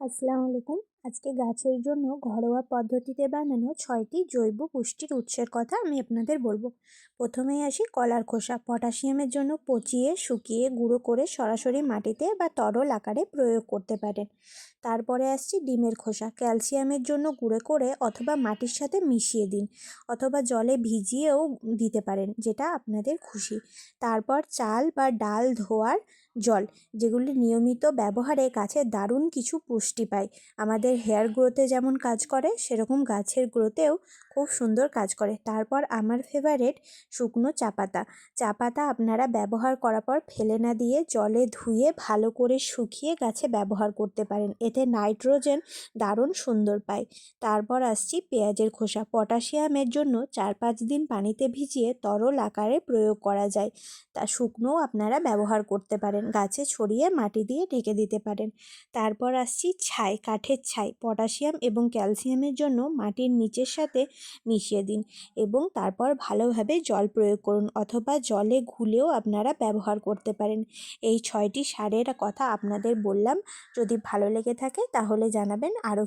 আসসালামু আলাইকুম আজকে গাছের জন্য ঘরোয়া পদ্ধতিতে বানানো ছয়টি জৈব পুষ্টির উৎসের কথা আমি আপনাদের বলব। প্রথমেই আসি কলার খোসা। পটাশিয়ামের জন্য পচিয়ে, শুকিয়ে, গুঁড়ো করে সরাসরি মাটিতে বা তরল আকারে প্রয়োগ করতে পারেন। তারপরে আসছি ডিমের খোসা। ক্যালসিয়ামের জন্য গুঁড়ো করে অথবা মাটির সাথে মিশিয়ে দিন অথবা জলে ভিজিয়েও দিতে পারেন, যেটা আপনাদের খুশি। তারপর চাল বা ডাল ধোয়ার জল, যেগুলি নিয়মিত ব্যবহারে গাছের দারুণ কিছু পুষ্টি পায়। আমাদের হেয়ার গ্রোথে যেমন কাজ করে, সেরকম গাছের গ্রোথেও খুব সুন্দর কাজ করে। তারপর আমার ফেভারেট শুকনো চা পাতা। চা পাতা আপনারা ব্যবহার করার পর ফেলে না দিয়ে জলে ধুয়ে ভালো করে শুকিয়ে গাছে ব্যবহার করতে পারেন। এতে নাইট্রোজেন দারুণ সুন্দর পায়। তারপর আসছি পেঁয়াজের খোসা। পটাশিয়ামের জন্য চার পাঁচ দিন পানিতে ভিজিয়ে তরল আকারে প্রয়োগ করা যায়। তা শুকনোও আপনারা ব্যবহার করতে পারেন। গাছে ছড়িয়ে মাটি দিয়ে ঢেকে দিতে পারেন। তারপর আসছি ছাই, কাঠের ছাই পটাশিয়াম এবং ক্যালসিয়ামের জন্য মাটির নিচের সাথে মিশিয়ে দিন এবং তারপর ভালোভাবে জল প্রয়োগ করুন অথবা জলে ঘুলেও আপনারা ব্যবহার করতে পারেন। এই ছয়টি সারের কথা আপনাদের বললাম। যদি ভালো লেগে থাকে তাহলে জানাবেন আরও